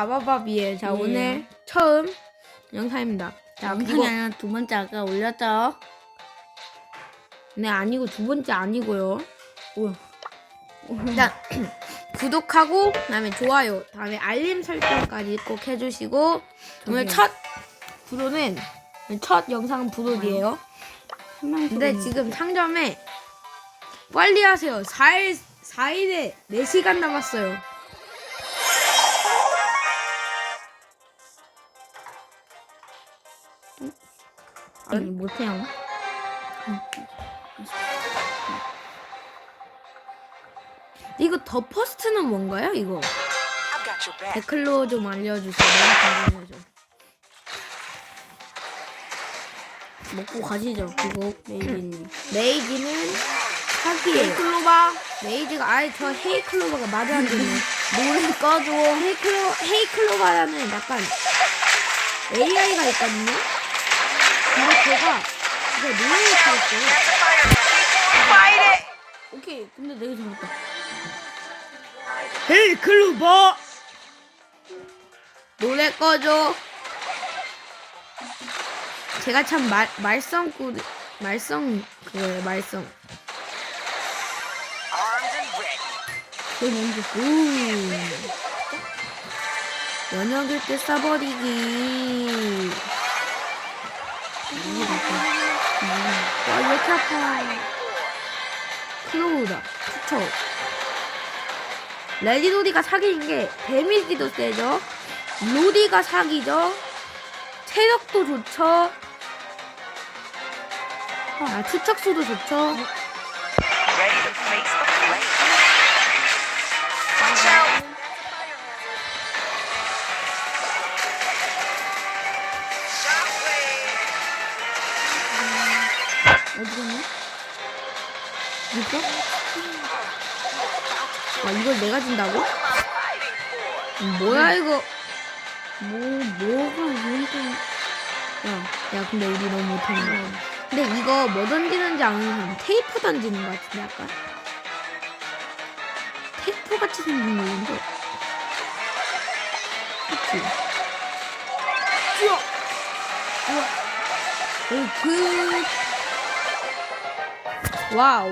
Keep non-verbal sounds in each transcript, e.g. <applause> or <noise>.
바바밥이에요. 자, 예. 오늘 처음 영상입니다. 자, 영상이 아니라 두 번째 아까 올렸죠? 네, 아니고 두 번째 아니고요. 오. 일단 <clears throat> 구독하고 그다음에 좋아요, 다음에 알림 설정까지 꼭 해주시고 오늘 저기요. 첫 부도는 첫 영상은 부도이에요. 근데 지금 상점에 빨리 하세요. 4일 4일에 4시간 남았어요. 아니 못해요. 이거 더 퍼스트는 뭔가요? 이거. 댓글로 좀 알려주세요. 너무 궁금해서. 먹고 가시죠. 그거 메이비님. 메이지는 사기예요. 헤이클로바. 메이지가 아예 저 헤이클로바가 말이 안 되네. 노래 꺼줘. 헤이클로 헤이클로바라는 약간 AI가 있거든요. 근데 제가 이거 노래를 틀었어요. Fight it! 오케이. 근데 내가 잘못다. 헤이클로바. 노래 꺼줘. 제가 참 말, 말썽 꾸 말썽 그거예요 말썽. And ready. 그 먼저 우. 면역일 때 써버리기. 와, 왜 이렇게 아파. 클로우다. 투척. 레디도디가 사기인 게, 데미지도 세죠? 로디가 사기죠? 체력도 좋죠? 아, 투척수도 좋죠? 어디 갔냐? 이거? 아, 이걸 내가 준다고? 뭐야, 이거? 뭐 뭐가 이렇게 야, 야, 근데 우리 너무 거. 근데 이거 뭐 던지는지 아는 사람 테이프 던지는 거 같은데 약간 테이프 같이 생긴 거 있는데. 그치? 우와! 우와! 오, 그. 와우.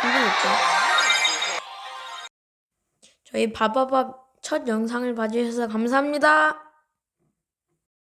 궁금했다. 저희 바바밥 첫 영상을 봐주셔서 감사합니다.